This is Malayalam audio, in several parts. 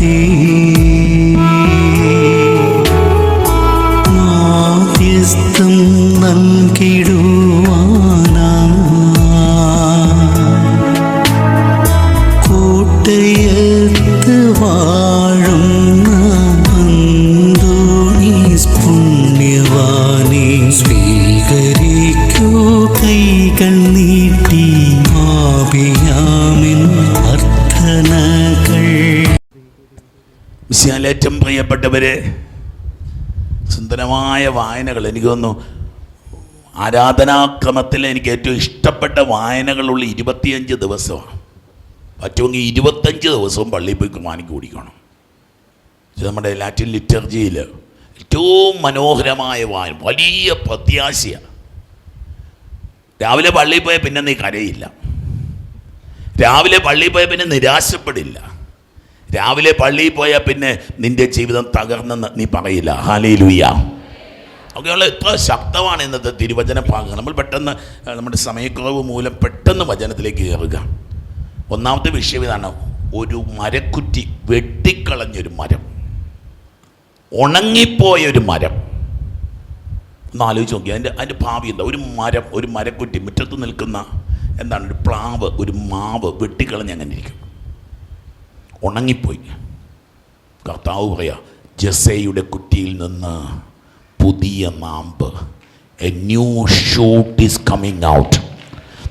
தீ ഏറ്റവും പ്രിയപ്പെട്ടവരെ സുന്ദരമായ വായനകൾ. എനിക്ക് തോന്നുന്നു ആരാധനാക്രമത്തിൽ എനിക്ക് ഏറ്റവും ഇഷ്ടപ്പെട്ട വായനകളുള്ള ഇരുപത്തിയഞ്ച് ദിവസമാണ്. പറ്റുമെങ്കിൽ ഇരുപത്തഞ്ച് ദിവസവും പള്ളിയിൽ പോയി കുർബാനയ്ക്ക് കൂടിക്കണം. നമ്മുടെ ലാറ്റിൻ ലിറ്റർജിയിൽ ഏറ്റവും മനോഹരമായ വായന വലിയ പ്രത്യാശയാണ് രാവിലെ പള്ളിയിൽ പോയാൽ പിന്നെ നീ കരയില്ല. രാവിലെ പള്ളിയിൽ പോയാൽ പിന്നെ നിരാശപ്പെടില്ല. രാവിലെ പള്ളിയിൽ പോയാൽ പിന്നെ നിന്റെ ജീവിതം തകർന്നെന്ന് നീ പറയില്ല. ഹാലേ ലൂയ ഒക്കെയുള്ള എത്ര ശക്തമാണ് ഇന്നത്തെ തിരുവചന ഭാഗം. നമ്മൾ പെട്ടെന്ന് നമ്മുടെ സമയക്കുറവ് മൂലം പെട്ടെന്ന് വചനത്തിലേക്ക് കയറുക. ഒന്നാമത്തെ വിഷയം ഇതാണ് ഒരു മരക്കുറ്റി വെട്ടിക്കളഞ്ഞൊരു മരം. ഉണങ്ങിപ്പോയൊരു മരം. ഒന്ന് ആലോചിച്ച് നോക്കി അതിന്റെ അതിന്റെ ഭാവി എന്താ? ഒരു മരം ഒരു മരക്കുറ്റി മുറ്റത്ത് നിൽക്കുന്ന എന്താണ്? ഒരു പ്ലാവ് ഒരു മാവ് വെട്ടിക്കളഞ്ഞ് അങ്ങനെ ഇരിക്കും. ഉണങ്ങിപ്പോയി. കർത്താവ് പറയാ ജസയുടെ കുറ്റിയിൽ നിന്ന് പുതിയ നാമ്പ്. A new shoot is coming out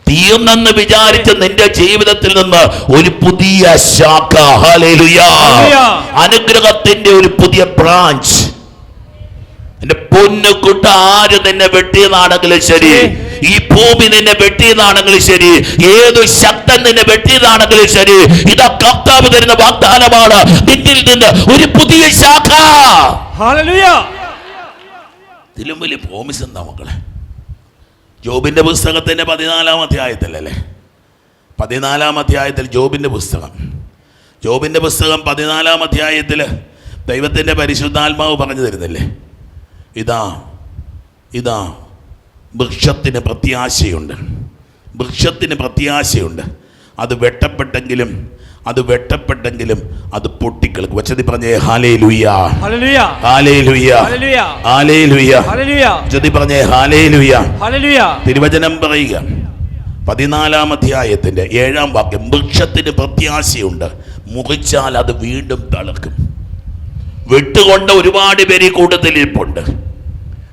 തീർന്നെന്ന് വിചാരിച്ച നിന്റെ ജീവിതത്തിൽ നിന്ന് ഒരു പുതിയ ശാഖ. അനുഗ്രഹത്തിന്റെ ഒരു പുതിയ ബ്രാഞ്ച് എന്റെ പൊന്നു കുട്ട ആര് നിന്നെ വെട്ടിയതാണെങ്കിലും ശരി. ഈ ഭൂമി നിന്നെ വെട്ടിയതാണെങ്കിലും ശരി ഏത് ശക്തൻ നിന്നെ വെട്ടിയതാണെങ്കിലും ശരി ഇതാ കർത്താവ് തരുന്ന വാഗ്ദാനമാണ്. നിന്നിൽ നിന്ന് ഒരു പുതിയ ശാഖ. ഇതിലും വലിയ പ്രോമിസ് എന്താ മക്കളെ? ജോബിന്റെ പുസ്തകത്തിന്റെ പതിനാലാം അധ്യായത്തിലല്ലേ? പതിനാലാം അധ്യായത്തിൽ ജോബിന്റെ പുസ്തകം. ജോബിന്റെ പുസ്തകം പതിനാലാം അധ്യായത്തിൽ ദൈവത്തിന്റെ പരിശുദ്ധാത്മാവ് പറഞ്ഞു തരുന്നില്ലേ? ഇതാ ഇതാ വൃക്ഷത്തിന് പ്രത്യാശയുണ്ട്. വൃക്ഷത്തിന് പ്രത്യാശയുണ്ട്. അത് വെട്ടപ്പെട്ടെങ്കിലും അത് വെട്ടപ്പെട്ടെങ്കിലും അത് പൊട്ടിക്കിളക്കും. വച്ചതി പറഞ്ഞേ ഹാലേ ലുയ്യ ഹാലേ ലുയ്യ ഹാലേ ലുയ്യ ചതി പറഞ്ഞേ ഹാലേ ലുയ്യ തിരുവചനം പറയുക. പതിനാലാം അധ്യായത്തിന്റെ ഏഴാം വാക്യം വൃക്ഷത്തിന് പ്രത്യാശയുണ്ട്. മുറിച്ചാൽ അത് വീണ്ടും തളർക്കും വിട്ടുകൊണ്ട് ഒരുപാട് പേര് ഇരിപ്പുണ്ട്.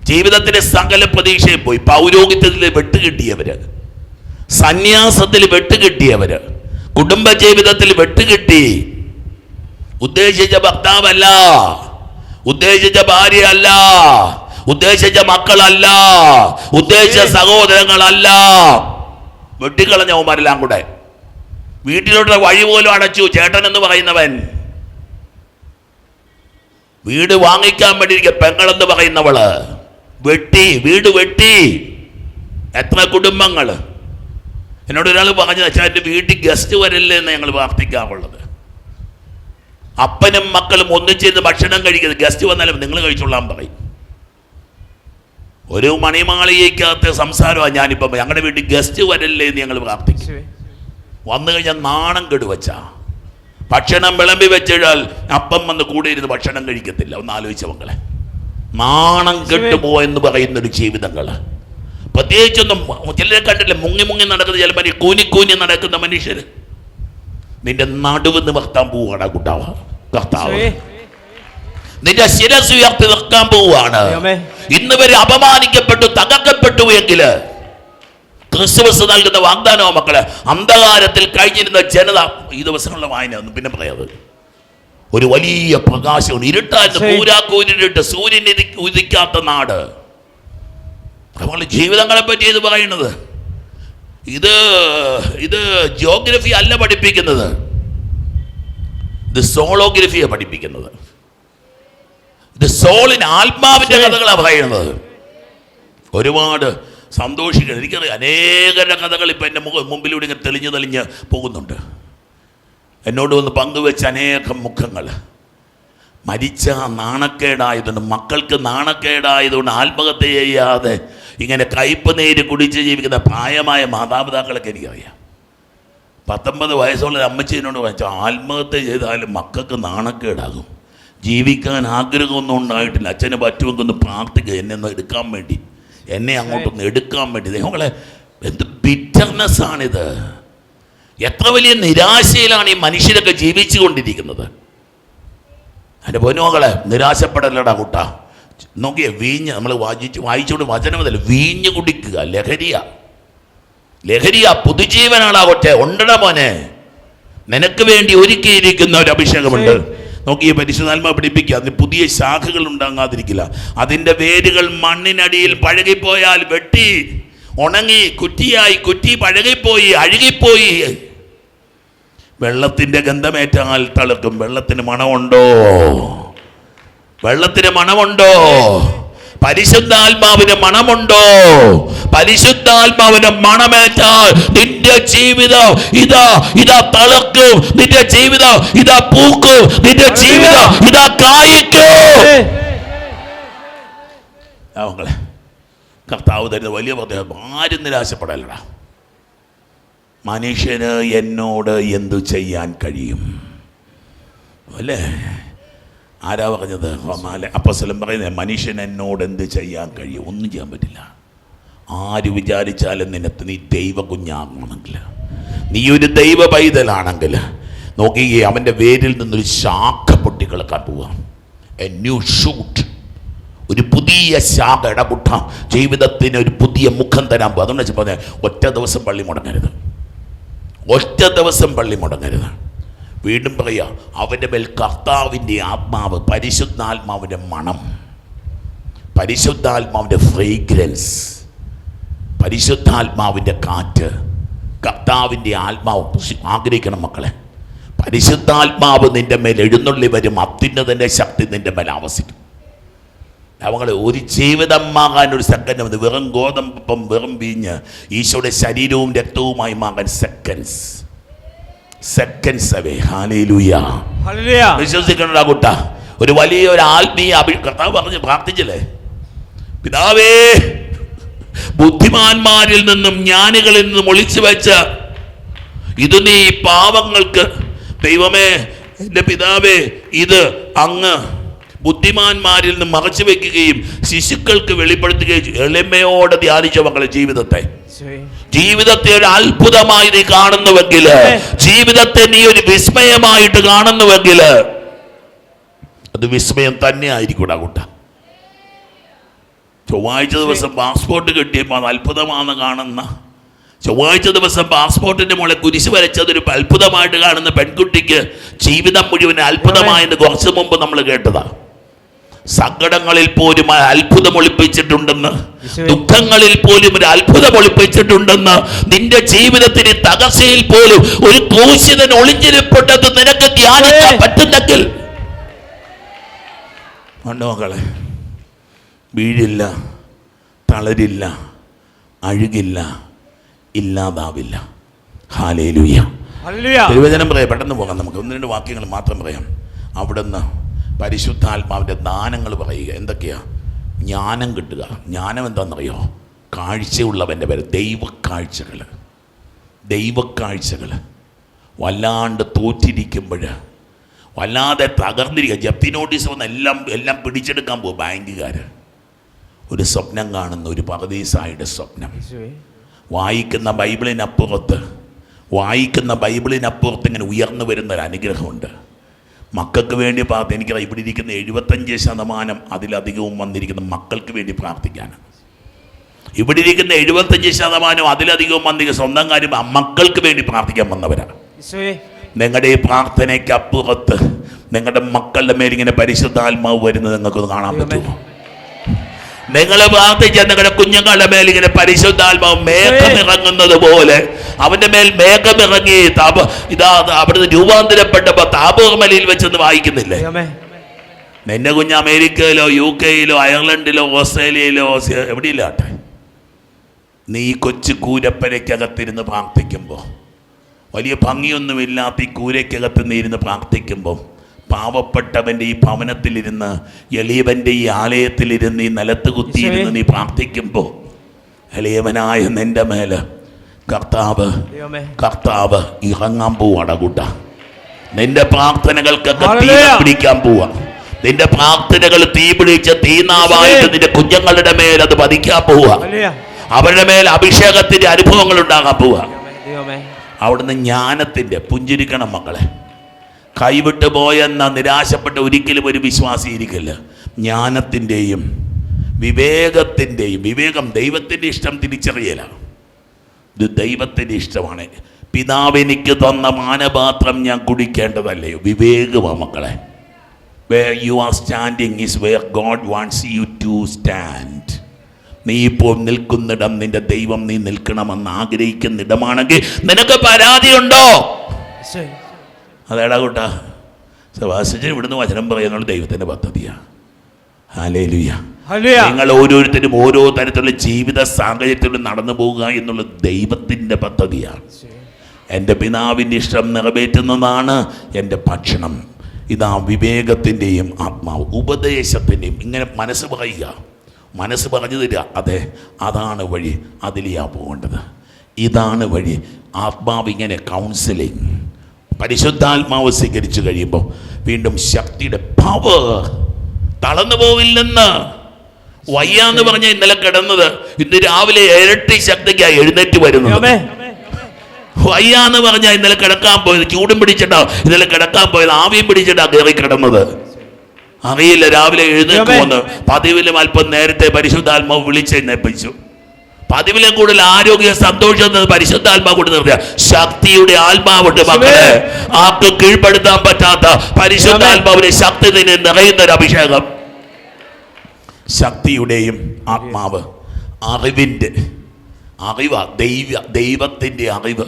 ജീവിതത്തിലെ സകല പ്രതീക്ഷയും പോയി. പൗരോഹിത്യത്തിൽ വെട്ടുകിട്ടിയവര്. സന്യാസത്തിൽ വെട്ടുകിട്ടിയവര്. കുടുംബ ജീവിതത്തിൽ വെട്ടുകിട്ടി. ഉദ്ദേശിച്ച ഭർത്താവല്ല. ഉദ്ദേശിച്ച ഭാര്യ അല്ല ഉദ്ദേശിച്ച മക്കളല്ല. ഉദ്ദേശിച്ച സഹോദരങ്ങളല്ല. വെട്ടിക്കളഞ്ഞ അവന്മാരെല്ലാം കൂടെ. വീട്ടിലോട്ട് വഴി പോലും അടച്ചു. ചേട്ടൻ എന്ന് പറയുന്നവൻ. വീട് വാങ്ങിക്കാൻ വേണ്ടിയിരിക്കുക പെങ്ങളെന്ന് പറയുന്നവൾ. വെട്ടി വീട് വെട്ടി. എത്ര കുടുംബങ്ങൾ എന്നോട് ഒരാൾ പറഞ്ഞു വെച്ചാൽ എന്റെ വീട്ടിൽ ഗസ്റ്റ് വരല്ലേ എന്ന് ഞങ്ങൾ പ്രാർത്ഥിക്കാറുള്ളത്. അപ്പനും മക്കളും ഒന്നിച്ചിരുന്ന് ഭക്ഷണം കഴിക്കുന്നത് ഗസ്റ്റ് വന്നാലും നിങ്ങൾ കഴിച്ചോളാൻ പറയും. ഒരു മണിമാളികയ്ക്കകത്ത് സംസാരമാണ് ഞാനിപ്പം ഞങ്ങളുടെ വീട്ടിൽ ഗസ്റ്റ് വരല്ലേ എന്ന് ഞങ്ങൾ പ്രാർത്ഥിക്കും. വന്നു കഴിഞ്ഞാൽ നാണം കെടുവച്ച. ഭക്ഷണം വിളമ്പി വെച്ചാൽ അപ്പം വന്ന് കൂടെ ഇരുന്ന് ഭക്ഷണം കഴിക്കത്തില്ല. ഒന്ന് ആലോചിച്ച മക്കളെ. നാണം കെട്ടുപോയെന്ന് പറയുന്ന ഒരു ജീവിതങ്ങൾ പ്രത്യേകിച്ചൊന്നും ചിലരെ കണ്ടില്ലേ മുങ്ങി മുങ്ങി നടക്കുന്ന ചില മനുഷ്യ കൂനി കൂനി നടക്കുന്ന മനുഷ്യർ നിന്റെ നടുവ് നിവർത്താൻ പോവുകയാണ് കുട്ടാവ. കർത്താവ്. നിന്റെ ശിരസ് ഉയർത്തി നിൽക്കാൻ പോവുകയാണ്. ഇന്ന് വരെ അപമാനിക്കപ്പെട്ടു തകർക്കപ്പെട്ടു എങ്കിൽ ക്രിസ്തുമസ് നൽകുന്ന വാഗ്ദാനോ മക്കളെ. അന്ധകാരത്തിൽ കഴിഞ്ഞിരുന്ന ജനത ഈ ദിവസങ്ങളിലെ വായന പിന്നെ പറയാത് ഒരു വലിയ പ്രകാശം ഇരുട്ടായിരുന്നു. പൂരാക്കൂരിട്ട് സൂര്യൻ ഉദിക്കാത്ത നാട്. അതുപോലെ ജീവിതങ്ങളെ പറ്റി ഇത് പറയുന്നത്. ഇത് ഇത് ജിയോഗ്രഫി അല്ല പഠിപ്പിക്കുന്നത്. ഇത് സോളോഗ്രഫിയാണ് പഠിപ്പിക്കുന്നത്. ഇത് സോളിന് ആത്മാവിന്റെ കഥകളാണ് പറയുന്നത്. ഒരുപാട് സന്തോഷിക്കണം. എനിക്കറിയാം അനേകരുടെ കഥകൾ ഇപ്പം എന്റെ മുമ്പിലൂടെ ഇങ്ങനെ തെളിഞ്ഞു തെളിഞ്ഞ് പോകുന്നുണ്ട്. എന്നോട് വന്ന് പങ്കുവെച്ച അനേകം മുഖങ്ങൾ മരിച്ച നാണക്കേടായതുകൊണ്ട് മക്കൾക്ക് നാണക്കേടായതുകൊണ്ട് ആത്മഹത്യ ചെയ്യാതെ ഇങ്ങനെ കയ്പ് നേര് കുടിച്ച് ജീവിക്കുന്ന പ്രായമായ മാതാപിതാക്കളൊക്കെ എനിക്കറിയാം. പത്തൊമ്പത് വയസ്സുള്ള അമ്മച്ചീനോട് വെച്ചാൽ ആത്മഹത്യ ചെയ്താലും മക്കൾക്ക് നാണക്കേടാകും. ജീവിക്കാൻ ആഗ്രഹമൊന്നും ഉണ്ടായിട്ടില്ല. അച്ഛന് പറ്റുമെങ്കിൽ ഒന്ന് പ്രാർത്ഥിക്കുക എന്നെ ഒന്ന് എടുക്കാൻ വേണ്ടി. എന്നെ അങ്ങോട്ടൊന്ന് എടുക്കാൻ വേണ്ടി. നിങ്ങളെ എന്ത് ബിറ്റർനെസ് ആണിത്. എത്ര വലിയ നിരാശയിലാണ് ഈ മനുഷ്യരൊക്കെ ജീവിച്ചു കൊണ്ടിരിക്കുന്നത് എന്റെ പൊന്നുമകളെ നിരാശപ്പെടലടാ കുട്ട. നോക്കിയേ വീഞ്ഞ് നമ്മൾ വായിച്ച് വായിച്ചുകൊണ്ട് വചനം മുതൽ വീഞ്ഞ് കുടിക്കുക ലഹരിയ. ലഹരിയ കൊറ്റെ ഉണ്ടട മോനെ. നിനക്ക് വേണ്ടി ഒരുക്കിയിരിക്കുന്ന ഒരു അഭിഷേകമുണ്ട്. നോക്കി പരിശുദ്ധാത്മ പിടിപ്പിക്കുക. അതിന് പുതിയ ശാഖകൾ ഉണ്ടാകാതിരിക്കില്ല. അതിന്റെ വേരുകൾ മണ്ണിനടിയിൽ പഴകിപ്പോയാൽ വെട്ടി ഉണങ്ങി കുറ്റിയായി കുറ്റി പഴകിപ്പോയി അഴുകിപ്പോയി. വെള്ളത്തിന്റെ ഗന്ധമേറ്റാൽ തളിർക്കും. വെള്ളത്തിന് മണമുണ്ടോ? വെള്ളത്തിന് മണമുണ്ടോ? പരിശുദ്ധാത്മാവിന് മണമുണ്ടോ? പരിശുദ്ധാത്മാവിന് മണമേറ്റാൽ നിന്റെ ജീവിതം ഇതാ ഇതാ തളക്കും നിന്റെ ജീവിതം ഇതാ പൂക്കും. നിന്റെ ജീവിതം ഇതാ കായ്ക്കും. കർത്താവ് തരുന്ന വലിയ പ്രത്യേകം ആരും നിരാശപ്പെടലടാ മനുഷ്യന് എന്നോട് എന്തു ചെയ്യാൻ കഴിയും? അല്ലേ? ആരാ പറഞ്ഞത്? ഹോമാല അപ്പസ്വലം പറയുന്നത് മനുഷ്യൻ എന്നോട് എന്ത് ചെയ്യാൻ കഴിയും? ഒന്നും ചെയ്യാൻ പറ്റില്ല. ആര് വിചാരിച്ചാലും നിനക്ക് നീ ദൈവ കുഞ്ഞാകണമെങ്കിൽ നീ ഒരു ദൈവ പൈതലാണെങ്കിൽ. നോക്കിയേ അവന്റെ വേരിൽ നിന്നൊരു ശാഖ പൊട്ടിക്കിളക്കാൻ പോവാം. എ ന്യൂ ഷൂട്ട് ഒരു പുതിയ ശാഖ ഇടപുട്ട. ജീവിതത്തിന് ഒരു പുതിയ മുഖം തരാൻ പോകും അതുകൊണ്ട് വെച്ചാൽ പറഞ്ഞത് ഒറ്റ ദിവസം പള്ളി മുടങ്ങരുത്. ഒറ്റ ദിവസം പള്ളി മുടങ്ങരുത്. വീണ്ടും പറയുക അവന്റെ മേൽ കർത്താവിന്റെ ആത്മാവ് പരിശുദ്ധാത്മാവിന്റെ മണം. പരിശുദ്ധാത്മാവിന്റെ ഫ്രേഗ്രൻസ് പരിശുദ്ധാത്മാവിന്റെ കാറ്റ്. കർത്താവിന്റെ ആത്മാവ് ആഗ്രഹിക്കണം മക്കളെ. പരിശുദ്ധാത്മാവ് നിന്റെ മേൽ എഴുന്നള്ളി വരും അത്യുന്നതന്റെ ശക്തി നിന്റെ മേൽ ആവസിക്കും. അവങ്ങളെ ഒരു ജീവിതമാകാൻ ഒരു സെക്കൻഡ് മതി. വെറും ഗോതമ്പം വെറും വീഞ്ഞ്. ഈശോയുടെ ശരീരവും രക്തവുമായി മാകാൻ സെക്കൻഡ്സ് സെക്കൻഡ്സ് അവേ ഹാലേലൂയ വിശ്വസിക്കണ്ട വിശ്വസിക്കണ കുട്ട. ഒരു വലിയ ഒരു ആത്മീയ അഭി കർത്താവ് പറഞ്ഞ് പ്രാർത്ഥിച്ചില്ലേ? പിതാവേ ബുദ്ധിമാന്മാരിൽ നിന്നും ജ്ഞാനികളിൽ നിന്നും ഒളിച്ചു വെച്ച ഇത് നീ പാവങ്ങൾക്ക് ദൈവമേ എന്റെ പിതാവേ ഇത് അങ്ങ് ബുദ്ധിമാന്മാരിൽ നിന്ന് മറച്ചു വെക്കുകയും ശിശുക്കൾക്ക് വെളിപ്പെടുത്തുകയും. എളിമയോടെ ധ്യാനിച്ച മക്കളെ ജീവിതത്തെ. ജീവിതത്തെ ഒരു അത്ഭുതമായി നീ കാണുന്നുവെങ്കിൽ ജീവിതത്തെ നീ ഒരു വിസ്മയമായിട്ട് കാണുന്നുവെങ്കിൽ അത് വിസ്മയം തന്നെ ആയിരിക്കും കൂട്ട. ചൊവ്വാഴ്ച ദിവസം പാസ്പോർട്ട് കിട്ടിയപ്പോൾ അത് അത്ഭുതമാണെന്ന് കാണുന്ന ചൊവ്വാഴ്ച ദിവസം പാസ്പോർട്ടിന്റെ മുകളിൽ കുരിശ് വരച്ചതൊരു അത്ഭുതമായിട്ട് കാണുന്ന പെൺകുട്ടിക്ക് ജീവിതം മുഴുവൻ അത്ഭുതമായെന്ന് കുറച്ചു മുമ്പ് നമ്മൾ കേട്ടതാ. സങ്കടങ്ങളിൽ പോലും അത്ഭുതം ഒളിപ്പിച്ചിട്ടുണ്ടെന്ന് ദുഃഖങ്ങളിൽ പോലും ഒരു അത്ഭുതം ഒളിപ്പിച്ചിട്ടുണ്ടെന്ന് നിന്റെ ജീവിതത്തിന് തകർച്ചയിൽ പോലും ഒരു ക്രൂശിതൻ ഒളിഞ്ഞിരിപ്പെട്ടത് നിനക്ക് ധ്യാനിക്കാൻ. പറ്റുന്നെങ്കിൽ. മണ്ണോകളെ വീഴില്ല തളരില്ല അഴുകില്ല ഇല്ലാതാവില്ല. ഹാലേലുയ്യ തിരുവചനം പറയാം പെട്ടെന്ന് പോകാം നമുക്ക്. ഒന്ന് രണ്ട് വാക്യങ്ങൾ മാത്രം പറയാം. അവിടുന്ന് പരിശുദ്ധാത്മാവിന്റെ ദാനങ്ങൾ പറയുക. എന്തൊക്കെയാ? ജ്ഞാനം കിട്ടുക. ജ്ഞാനം എന്താണെന്നറിയോ? കാഴ്ചയുള്ളവന്റെ പേര് ദൈവക്കാഴ്ചകൾ. ദൈവക്കാഴ്ചകൾ. വല്ലാണ്ട് തോറ്റിരിക്കുമ്പോൾ വല്ലാതെ തകർന്നിരിക്കുക. ജപ്തി നോട്ടീസ് വന്ന് എല്ലാം എല്ലാം പിടിച്ചെടുക്കാൻ പോകും ബാങ്കുകാർ ഒരു സ്വപ്നം കാണുന്ന ഒരു പരദീസായുടെ സ്വപ്നം. വായിക്കുന്ന ബൈബിളിനപ്പുറത്ത് വായിക്കുന്ന ബൈബിളിനപ്പുറത്ത് ഇങ്ങനെ ഉയർന്നു വരുന്ന ഒരു അനുഗ്രഹമുണ്ട്. മക്കൾക്ക് വേണ്ടി പ്രാർത്ഥി എനിക്കറിയാം ഇവിടെ ഇരിക്കുന്ന എഴുപത്തഞ്ച് ശതമാനം അതിലധികവും വന്നിരിക്കുന്ന മക്കൾക്ക് വേണ്ടി പ്രാർത്ഥിക്കാനാണ്. ഇവിടെ ഇരിക്കുന്ന എഴുപത്തഞ്ച് ശതമാനം അതിലധികവും വന്നിരിക്കുന്ന സ്വന്തം കാര്യം മക്കൾക്ക് വേണ്ടി പ്രാർത്ഥിക്കാൻ വന്നവരാണ്. നിങ്ങളുടെ ഈ പ്രാർത്ഥനയ്ക്ക് അപ്പുറത്ത് നിങ്ങളുടെ മക്കളുടെ മേലിങ്ങനെ പരിശുദ്ധാത്മാവ് വരുന്നത് നിങ്ങൾക്കൊന്ന് കാണാൻ പറ്റുമോ? നിങ്ങൾ പ്രാർത്ഥിച്ച നിങ്ങളുടെ കുഞ്ഞുങ്ങളുടെ മേൽ ഇങ്ങനെ പരിശുദ്ധാത്മാവ് മേഘമിറങ്ങുന്നത് പോലെ അവന്റെ മേൽ മേഘമിറങ്ങി താപ ഇതാ അവിടുന്ന് രൂപാന്തരപ്പെട്ടപ്പോ താപകമലയിൽ വെച്ചെന്ന് വായിക്കുന്നില്ലേ? നിന്റെ കുഞ്ഞ് അമേരിക്കയിലോ യു കെയിലോ അയർലൻഡിലോ ഓസ്ട്രേലിയയിലോ ഓസ്ട്രേ- എവിടെയില്ലാട്ടെ നീ കൊച്ചു കൂരപ്പരയ്ക്കകത്തിരുന്ന് പ്രാർത്ഥിക്കുമ്പോൾ വലിയ ഭംഗിയൊന്നുമില്ലാത്ത ഈ കൂരയ്ക്കകത്ത് നീ ഇരുന്ന് പ്രാർത്ഥിക്കുമ്പോൾ പാവപ്പെട്ടവന്റെ ഈ ഭവനത്തിലിരുന്ന് എളിയവന്റെ ഈ ആലയത്തിലിരുന്ന് ഈ നിലത്ത് കുത്തിയിരുന്ന് നീ പ്രാർത്ഥിക്കുമ്പോൾ എളിയവനായ നിന്റെ മേലെ കർത്താവ് കർത്താവ് ഇറങ്ങാൻ പോവാട കൂട്ട. നിന്റെ പ്രാർത്ഥനകൾക്കൊക്കെ. പിടിക്കാൻ പോവാ. നിന്റെ പ്രാർത്ഥനകൾ തീ പിടിച്ച തീനാവായിട്ട് നിന്റെ കുഞ്ഞുങ്ങളുടെ മേൽ അത് പതിക്കാൻ പോവാ. ഹല്ലേലൂയ. അവരുടെ മേൽ അഭിഷേകത്തിന്റെ അനുഭവങ്ങൾ ഉണ്ടാകാൻ പോവാ. ദൈവമേ ദൈവമേ. അവിടുന്ന് ജ്ഞാനത്തിന്റെ പുഞ്ചിരിക്കണം മക്കളെ. കൈവിട്ട് പോയെന്ന നിരാശപ്പെട്ട ഒരിക്കലും ഒരു വിശ്വാസി ഇരിക്കില്ല. ജ്ഞാനത്തിന്റെയും വിവേകത്തിന്റെയും വിവേകം ദൈവത്തിന്റെ ഇഷ്ടം തിരിച്ചറിയലാണ് ഇത് ദൈവത്തിന്റെ ഇഷ്ടമാണ്. പിതാവ് എനിക്ക് തന്ന മാനപാത്രം ഞാൻ കുടിക്കേണ്ടതല്ലേ? വിവേകമാണ് മക്കളെ. Where you are standing is where God wants you to stand നീ ഇപ്പോൾ നിൽക്കുന്നിടം നിന്റെ ദൈവം നീ നിൽക്കണമെന്ന് ആഗ്രഹിക്കുന്നിടമാണെങ്കിൽ നിനക്ക് പരാതിയുണ്ടോ? യേശുവേ അതേടാ കൂട്ടാ. സഭാസിച്ച് ഇവിടുന്ന് വചനം പറയുന്നുള്ള ദൈവത്തിന്റെ പദ്ധതിയാണ് ഹല്ലേലൂയ. നിങ്ങൾ ഓരോരുത്തരും ഓരോ തരത്തിലുള്ള ജീവിത സാഹചര്യത്തിലും നടന്നു പോവുക എന്നുള്ള ദൈവത്തിന്റെ പദ്ധതിയാണ് എന്റെ പിതാവിന്റെ ഇഷ്ടം നിറവേറ്റുന്നതാണ് എന്റെ ഭക്ഷണം. ഇതാ വിവേകത്തിന്റെയും ആത്മാവ് ഉപദേശത്തിന്റെയും ഇങ്ങനെ മനസ്സ് പറയുക. മനസ്സ് പറഞ്ഞു തരിക. അതെ അതാണ് വഴി അതിലെയാണ് പോകേണ്ടത്. ഇതാണ് വഴി. ആത്മാവ് ഇങ്ങനെ കൗൺസിലിംഗ് പരിശുദ്ധാത്മാവ് സ്വീകരിച്ചു കഴിയുമ്പോൾ വീണ്ടും ശക്തിയുടെ പവർ തളർന്നു പോവില്ലെന്ന് വയ്യാന്ന് പറഞ്ഞ ഇന്നലെ കിടന്നത്. ഇന്ന് രാവിലെ ഇരട്ടി ശക്തിക്കായി എഴുന്നേറ്റ് വരുന്നത്. വയ്യ എന്ന് പറഞ്ഞാൽ ഇന്നലെ കിടക്കാൻ പോയത്. ചൂടും പിടിച്ചിട്ടാ ഇന്നലെ കിടക്കാൻ പോയത്. ആവിയും പിടിച്ചിട്ടാ കയറി കിടന്നത്. അറിയില്ല രാവിലെ എഴുന്നേറ്റ് പോന്ന് പതിവിലും അല്പം നേരത്തെ പരിശുദ്ധാത്മാവ് വിളിച്ചെഴുന്നേപ്പിച്ചു പതിവിലും കൂടുതൽ ആരോഗ്യ സന്തോഷം പരിശുദ്ധാത്മാ കൊണ്ട് നിർത്തിയ ശക്തിയുടെ ആത്മാവുണ്ട് മക്കളെ. ആർക്ക് കീഴ്പ്പെടുത്താൻ പറ്റാത്ത പരിശുദ്ധാത്മാവിന്റെ ശക്തി തന്നെ നിറയുന്ന ഒരു അഭിഷേകം. ശക്തിയുടെയും ആത്മാവ് അറിവിന്റെ അറിവ ദൈവ ദൈവത്തിന്റെ അറിവ്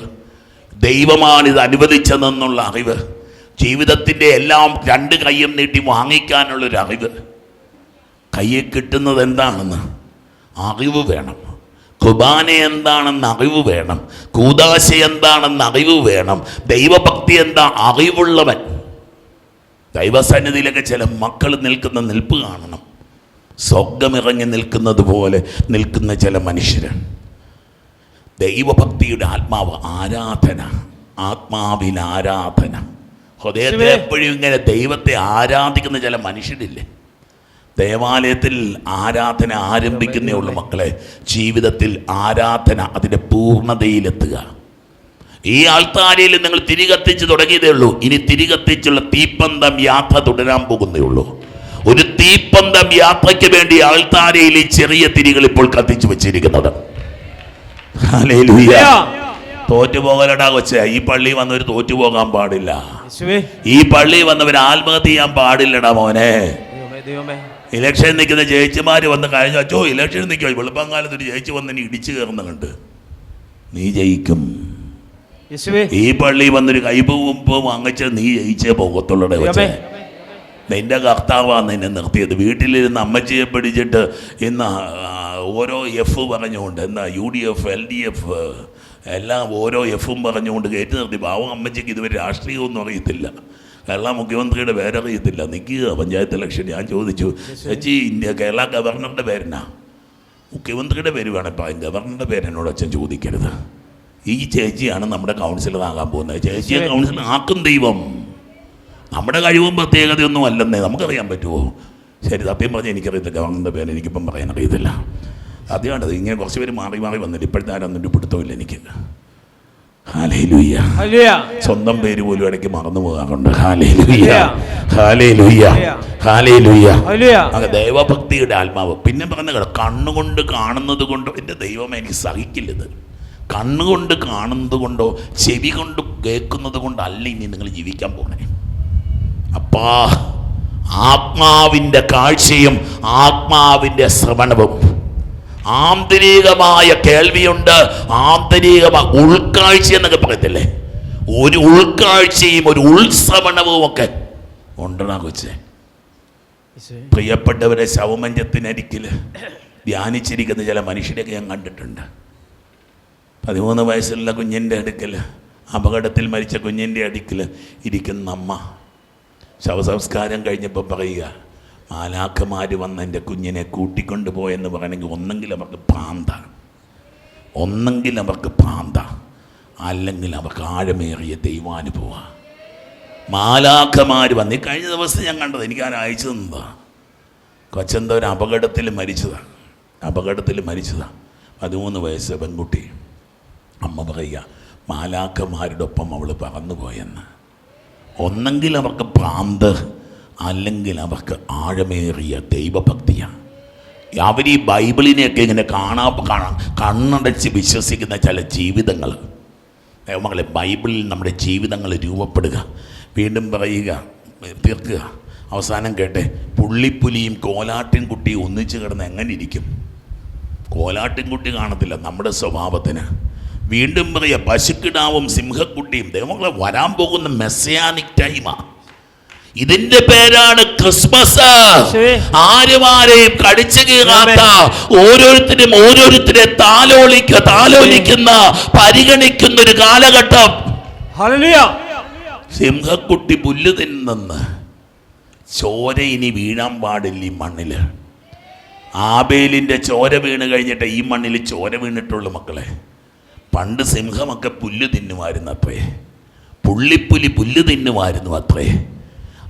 ദൈവമാണിത് അനുവദിച്ചതെന്നുള്ള അറിവ് ജീവിതത്തിന്റെ എല്ലാം രണ്ട് കൈയും നീട്ടി വാങ്ങിക്കാനുള്ളൊരു അറിവ് കയ്യിൽ കിട്ടുന്നത് എന്താണെന്ന് അറിവ് വേണം. കുർബാന എന്താണെന്ന് അറിവ് വേണം. കൂതാശ എന്താണെന്ന് അറിവ് വേണം. ദൈവഭക്തി എന്താ അറിവുള്ളവൻ. ദൈവസന്നിധിയിലൊക്കെ ചില മക്കൾ നിൽക്കുന്ന നിൽപ്പ് കാണണം. സ്വർഗമിറങ്ങി നിൽക്കുന്നത് പോലെ നിൽക്കുന്ന ചില മനുഷ്യരാണ് ദൈവഭക്തിയുടെ ആത്മാവ് ആരാധന. ആത്മാവിൽ ആരാധന. ഹൃദയത്തിൽ എപ്പോഴും ഇങ്ങനെ ദൈവത്തെ ആരാധിക്കുന്ന ചില മനുഷ്യരില്ലേ? ദേവാലയത്തിൽ ആരാധന ആരംഭിക്കുന്നേ ഉള്ളൂ മക്കളെ. ജീവിതത്തിൽ ആരാധന അതിന്റെ പൂർണതയിലെത്തുക. ഈ ആൾത്താരയിൽ നിങ്ങൾ തിരികത്തിച്ച് തുടങ്ങിയതേ ഉള്ളൂ. ഇനി തിരികത്തിച്ചുള്ള തീപ്പന്തം യാത്ര തുടരാൻ പോകുന്നേ ഉള്ളൂ. ഒരു തീപ്പന്തം യാത്രയ്ക്ക് വേണ്ടി ആൾത്താരയിൽ ഈ ചെറിയ തിരികൾ ഇപ്പോൾ കത്തിച്ചു വെച്ചിരിക്കുന്നത്. തോറ്റുപോകലടാ കൊച്ചേ. ഈ പള്ളി വന്നവർ തോറ്റുപോകാൻ പാടില്ല. ഈ പള്ളി വന്നവർ ആത്മഹത്യ ചെയ്യാൻ പാടില്ലടാ മോനെ. ഇലക്ഷൻ നിൽക്കുന്ന ജയിച്ചുമാർ വന്ന് കഴിഞ്ഞ അച്ചോ ഇലക്ഷൻ നിൽക്കുക വെളുപ്പങ്കാലത്ത് ഒരു ജയിച്ചു വന്ന് ഇനി ഇടിച്ചു കയറുന്ന കണ്ട് നീ ജയിക്കും. ഈ പള്ളി വന്നൊരു കൈപ്പൂമ്പ് വാങ്ങിച്ച് നീ ജയിച്ചേ പോകത്തുള്ളടേ വെച്ചേ നിന്റെ കർത്താവാണ് നിന്നെ നിർത്തിയത്. വീട്ടിലിരുന്ന് അമ്മച്ചിയെ പിടിച്ചിട്ട് ഇന്ന് ഓരോ എഫ് പറഞ്ഞുകൊണ്ട് എന്താ U D F L D F എല്ലാം ഓരോ എഫും പറഞ്ഞുകൊണ്ട് കയറ്റി നിർത്തി. പാവം അമ്മച്ചിക്ക് ഇതുവരെ രാഷ്ട്രീയമൊന്നും അറിയത്തില്ല. കേരള മുഖ്യമന്ത്രിയുടെ പേരറിയത്തില്ല. നിൽക്കുക പഞ്ചായത്ത് ഇലക്ഷൻ ഞാൻ ചോദിച്ചു ചേച്ചി ഇന്ത്യ കേരള ഗവർണറുടെ പേരെന്നാ? മുഖ്യമന്ത്രിയുടെ പേര് വേണപ്പോൾ ഗവർണറുടെ പേര് എന്നോട് അച്ഛൻ ചോദിക്കരുത്. ഈ ചേച്ചിയാണ് നമ്മുടെ കൗൺസിലർ ആകാൻ പോകുന്നത്. ചേച്ചിയെ കൗൺസിലർ ആക്കും ദൈവം. നമ്മുടെ കഴിവും പ്രത്യേകതയൊന്നും അല്ലെന്നേ നമുക്കറിയാൻ പറ്റുമോ ശരി സത്യം പറഞ്ഞാൽ എനിക്കറിയത്തില്ല. ഗവർണറുടെ പേര് എനിക്കിപ്പം പറയാൻ അറിയത്തില്ല ആദ്യമായിട്ടത് ഇങ്ങനെ കുറച്ച് പേര് മാറി മാറി വന്നിട്ട് ഇപ്പോഴത്തെ ആരൊന്നും പിടുത്തമില്ല എനിക്ക്. സ്വന്തം പേര് പോലും ഇടയ്ക്ക് മറന്നു പോകാറുണ്ട്. ദൈവഭക്തിയുടെ ആത്മാവ്. പിന്നെ പറഞ്ഞ കേട്ടോ കണ്ണുകൊണ്ട് കാണുന്നത് കൊണ്ടോ? എന്റെ ദൈവം എനിക്ക് സഹിക്കില്ലത്. കണ്ണുകൊണ്ട് കാണുന്നത് കൊണ്ടോ ചെവി കൊണ്ട് കേൾക്കുന്നത് കൊണ്ടല്ല ഇനി നിങ്ങൾ ജീവിക്കാൻ പോണേ. അപ്പാ ആത്മാവിന്റെ കാഴ്ചയും ആത്മാവിന്റെ ശ്രവണവും. ആന്തരികമായ കേൾവിയുണ്ട്. ആന്തരികമായ ഉൾക്കാഴ്ച എന്നൊക്കെ പറയത്തില്ലേ? ഒരു ഉൾക്കാഴ്ചയും ഒരു ഉത്സവണവും ഒക്കെ ഉണ്ടെന്നാ കൊച്ചേ. പ്രിയപ്പെട്ടവരെ ശവമഞ്ചത്തിനരികിൽ ധ്യാനിച്ചിരിക്കുന്ന ചില മനുഷ്യരെയൊക്കെ ഞാൻ കണ്ടിട്ടുണ്ട്. പതിമൂന്ന് വയസ്സുള്ള കുഞ്ഞിന്റെ അടുക്കൽ അപകടത്തിൽ മരിച്ച കുഞ്ഞിന്റെ അടുക്കൽ ഇരിക്കുന്ന അമ്മ. ശവസംസ്കാരം കഴിഞ്ഞപ്പോൾ പറയുക മാലാഖമാർ വന്ന് എന്റെ കുഞ്ഞിനെ കൂട്ടിക്കൊണ്ട് പോയെന്ന് പറയണമെങ്കിൽ ഒന്നെങ്കിൽ അവർക്ക് പ്രാന്ത ഒന്നെങ്കിൽ അവർക്ക് പ്രാന്ത അല്ലെങ്കിൽ അവർക്ക് ആഴമേറിയ ദൈവാനുഭവം മാലാഖമാർ വന്ന് ഈ കഴിഞ്ഞ ദിവസം ഞാൻ കണ്ടത് എനിക്ക് ആരും അയച്ചു തന്നതാ കൊച്ചെന്തോ ഒരു അപകടത്തിൽ മരിച്ചതാണ് അപകടത്തിൽ മരിച്ചതാണ് പതിമൂന്ന് വയസ്സ് പെൺകുട്ടി. അമ്മ പറയുക മാലാഖമാരുടെ ഒപ്പം അവൾ പറന്നുപോയെന്ന്. ഒന്നെങ്കിൽ അവർക്ക് ഭ്രാന്ത്. അല്ലെങ്കിൽ അവർക്ക് ആഴമേറിയ ദൈവഭക്തിയാണ്. അവർ ഈ ബൈബിളിനെയൊക്കെ ഇങ്ങനെ കാണാ കാണാൻ കണ്ണടച്ച് വിശ്വസിക്കുന്ന ചില ജീവിതങ്ങൾ. മകളെ ബൈബിളിൽ നമ്മുടെ ജീവിതങ്ങൾ രൂപപ്പെടുക വീണ്ടും പറയുക തീർക്കുക. അവസാനം കേട്ടെ പുള്ളിപ്പുലിയും കോലാട്ടിൻകുട്ടിയും ഒന്നിച്ച് കിടന്ന് എങ്ങനെ ഇരിക്കും? കോലാട്ടിൻകുട്ടി കാണത്തില്ല നമ്മുടെ സ്വഭാവത്തിന്. വീണ്ടും പറയുക പശുക്കിടാവും സിംഹക്കുട്ടിയും. ദൈവങ്ങളെ വരാൻ പോകുന്ന മെസ്സിയാനിക് ടൈമാണ് ഇതിന്റെ പേരാണ് ക്രിസ്മസ്. ആരും ആരെയും കടിച്ചു കീറാത്ത ഓരോരുത്തരും ഓരോരുത്തരെ താലോലിക്ക താലോലിക്കുന്ന പരിഗണിക്കുന്ന ഒരു കാലഘട്ടം. സിംഹക്കുട്ടി പുല്ല് തിന്നെന്ന്. ചോര ഇനി വീഴാൻ പാടില്ല ഈ മണ്ണിൽ. ആബേലിന്റെ ചോര വീണ് കഴിഞ്ഞിട്ട് ഈ മണ്ണിൽ ചോര വീണിട്ടുള്ള മക്കളെ. പണ്ട് സിംഹമൊക്കെ പുല്ല് തിന്നുമായിരുന്നു അത്രേ. പുള്ളിപ്പുലി പുല്ല് തിന്നുമായിരുന്നു അത്രേ.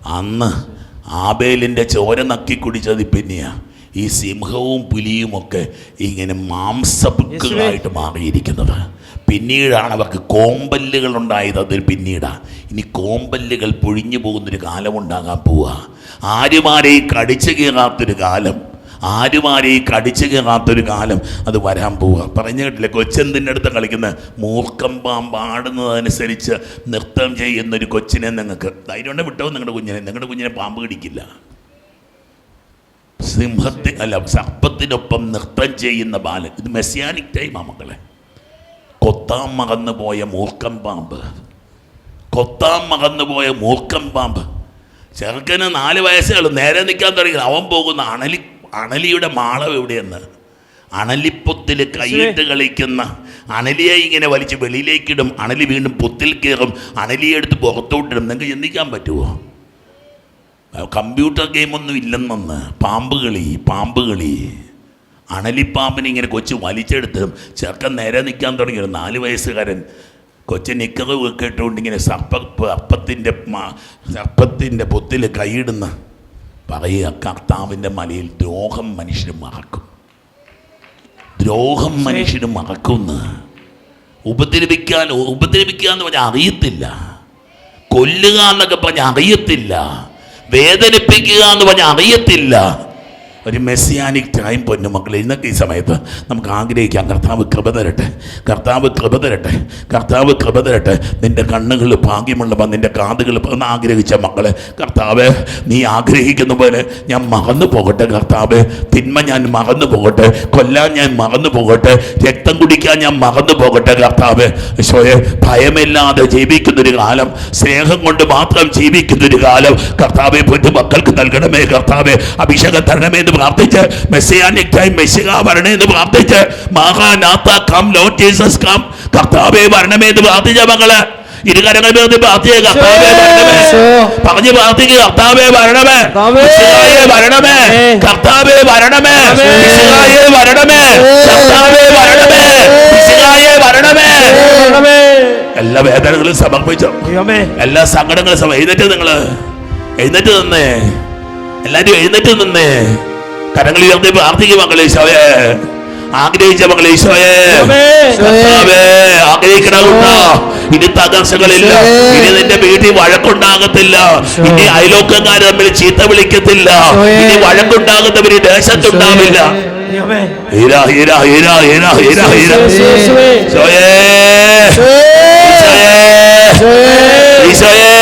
അന്ന് ആബേലിന്റെ ചോര നക്കി കുടിച്ചത് പിന്നെയാ. ഈ സിംഹവും പുലിയും ഒക്കെ ഇങ്ങനെ മാംസപുക്കുകളായിട്ട് മാറിയിരിക്കുന്നത്. പിന്നീടാണ് അവർക്ക് കോമ്പല്ലുകൾ ഉണ്ടായത്. അതിൽ പിന്നീടാണ് ഇനി കോമ്പല്ലുകൾ പൊഴിഞ്ഞു പോകുന്നൊരു കാലം ഉണ്ടാകാൻ പോവുക ആരുമാരെയും കടിച്ചു കീറാത്തൊരു കാലം? ആരുമാരെയും കടിച്ചു കയറാത്തൊരു കാലം അത് വരാൻ പോവുക. പറഞ്ഞു കേട്ടില്ല കൊച്ചെന്തിന്റെ അടുത്ത് കളിക്കുന്ന മൂർക്കം പാമ്പാടുന്നതനുസരിച്ച് നൃത്തം ചെയ്യുന്നൊരു കൊച്ചിനെ നിങ്ങൾക്ക് ധൈര്യം ഉണ്ടെ വിട്ടോ നിങ്ങളുടെ കുഞ്ഞിനെ. നിങ്ങളുടെ കുഞ്ഞിനെ പാമ്പ് കടിക്കില്ല സിംഹത്തി അല്ല സർപ്പത്തിനൊപ്പം നൃത്തം ചെയ്യുന്ന ബാലൻ. ഇത് മെസ്സിയാനിക് ടൈമാ മക്കളെ. കൊത്താൻ മകന്നു പോയ മൂർക്കം പാമ്പ്. കൊത്താൻ മകന്നു പോയ മൂർക്കം പാമ്പ്. ചെറുക്കന് നാല് വയസ്സുകൾ നേരെ നിൽക്കാൻ തുടങ്ങി അവൻ പോകുന്ന അണലി അണലിയുടെ മാളം എവിടെയെന്ന്? അണലിപ്പൊത്തിൽ കൈയിട്ട് കളിക്കുന്ന അണലിയെ ഇങ്ങനെ വലിച്ച് വെളിയിലേക്കിടും അണലി വീണ്ടും പൊത്തിൽ കയറും അണലിയെ എടുത്ത് പുറത്തോട്ടിടും. നിങ്ങൾക്ക് ചിന്തിക്കാൻ പറ്റുമോ കമ്പ്യൂട്ടർ ഗെയിമൊന്നും ഇല്ലെന്നൊന്ന്. പാമ്പ് കളി പാമ്പ് കളി. അണലിപ്പാമ്പിനെ ഇങ്ങനെ കൊച്ചു വലിച്ചെടുത്തും ചെറുക്കൻ നേരെ നിൽക്കാൻ തുടങ്ങി. ഒരു നാല് വയസ്സുകാരൻ കൊച്ചു നിക്കറ് കേട്ടുകൊണ്ട് ഇങ്ങനെ സർപ്പ സർപ്പത്തിന്റെ സർപ്പത്തിന്റെ പൊത്തിൽ കൈയിടുന്ന പറയുക കർത്താവിന്റെ മലയിൽ ദ്രോഹം മനുഷ്യന് മറക്കും. ദ്രോഹം മനുഷ്യന് മറക്കുന്നു. ഉപദ്രവിക്കാൻ ഉപദ്രവിക്കുക എന്ന് പറഞ്ഞാൽ അറിയത്തില്ല. കൊല്ലുക എന്നൊക്കെ പറഞ്ഞാൽ അറിയത്തില്ല. വേദനിപ്പിക്കുക എന്ന് പറഞ്ഞാൽ അറിയത്തില്ല. ഒരു മെസ്സിയാനിക് ടൈം പൊന്നു മക്കൾ ഇന്നൊക്കെ ഈ സമയത്ത് നമുക്ക് ആഗ്രഹിക്കാം കർത്താവ് കൃപ തരട്ടെ കർത്താവ് കൃപ തരട്ടെ കർത്താവ് കൃപ തരട്ടെ. നിന്റെ കണ്ണുകൾ ഭാഗ്യമുള്ളപ്പോൾ നിന്റെ കാതുകൾ ഒന്ന് ആഗ്രഹിച്ച മക്കളെ കർത്താവ് നീ ആഗ്രഹിക്കുന്ന പോലെ ഞാൻ മറന്നു പോകട്ടെ കർത്താവ്. തിന്മ ഞാൻ മറന്നു പോകട്ടെ കൊല്ലാൻ ഞാൻ മറന്നു പോകട്ടെ രക്തം കുടിക്കാൻ ഞാൻ മറന്നു പോകട്ടെ കർത്താവ്. ഈശോയെ ഭയമില്ലാതെ ജീവിക്കുന്നൊരു കാലം സ്നേഹം കൊണ്ട് മാത്രം ജീവിക്കുന്നൊരു കാലം കർത്താവെ പൊന്നു മക്കൾക്ക് നൽകണമേ കർത്താവെ. അഭിഷേകം തരണമേ എന്ന് പ്രാർത്ഥിച്ച് മെസ്സിയാനിക് ടൈം മെസ്സിക വരണേ എന്ന് പ്രാർത്ഥിച്ച് മഹാനാത്ത കം ലോ ജീസസ് കം കർത്താവെ വരണമേ എന്ന് പ്രാർത്ഥിച്ച മകൾ ഇരുകരങ്ങൾ വേണ്ടി പ്രാർത്ഥിച്ച കർത്താവെ വരണമേ. പറഞ്ഞു പ്രാർത്ഥിക്കുക കർത്താവെ വരണമേ. കർത്താവേ. മിശിഹായെ വരണമേ. കർത്താവെ വരണമേ. മിശിഹായെ വരണമേ. കർത്താവെ വരണമേ. വരണമേ. എല്ലാ വേദനകളും സമർപ്പിച്ചു. എല്ലാ സങ്കടങ്ങളും എഴുന്നേറ്റ് നിങ്ങൾ. എഴുന്നേറ്റ് നിന്നേ. എല്ലാരും എഴുന്നേറ്റ് നിന്നേ. കരങ്ങൾ ഉയർത്തി പ്രാർത്ഥിക്കും മക്കളെ ഈശോയെ. ആഗ്രഹിച്ച മകളെ ഈശോയെ. ആഗ്രഹിക്കണമുണ്ടോ ഇനി തകർച്ചകളില്ല ഇനി നിന്റെ വീട്ടിൽ വഴക്കുണ്ടാകത്തില്ല. ഇനി അയലോക്കക്കാർ തമ്മിൽ ചീത്ത വിളിക്കത്തില്ല. ഇനി വഴക്കുണ്ടാകുന്നവർ ദേശത്തുണ്ടാവില്ല. ദൈവമേ. ഹീര ഹീര ഹീര ഹീര ഹീര ഹീര. യേശുവേ. ഈശോയേ. ഈശോയേ. ഈശോയേ.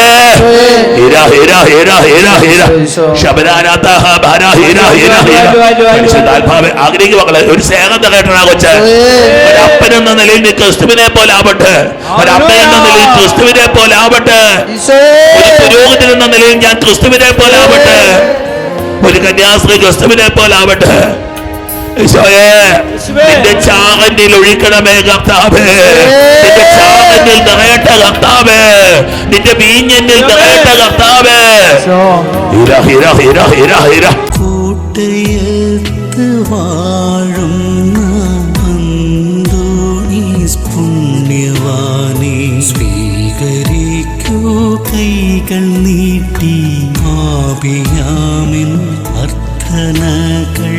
മക്കളെ ഒരു സ്നേഹം തകട്ടണ കൊച്ച്. ഒരപ്പൻ എന്ന നിലയിൽ നീ ക്രിസ്തുവിനെ പോലെ ആവട്ടെ. ഒരു അമ്മ എന്ന നിലയിൽ ക്രിസ്തുവിനെ പോലെ ആവട്ടെ. ഒരു പുരോഹിതൻ എന്ന നിലയിൽ ഞാൻ ക്രിസ്തുവിനെ പോലെ ആവട്ടെ. ഒരു കന്യാസ്ത്രീ ക്രിസ്തുവിനെ പോലെ ആവട്ടെ. നിന്റെ ചാകന്നിൽ ഒഴിക്കണമേ കർത്താവേ. നിന്റെ ചാകന്നിൽ നിറയട്ടെ കർത്താവേ. നിന്റെ വീഞ്ഞന്നിൽ നിറയട്ടെ കർത്താവേ. ഹിര ഹിര ഹിര ഹിര ഹിര കൂട്ടയത്ത് വാഴുന്ന പുണ്യവാനെ കൈകൾ നീട്ടി ആപിയാമിൻ അർത്ഥനകൾ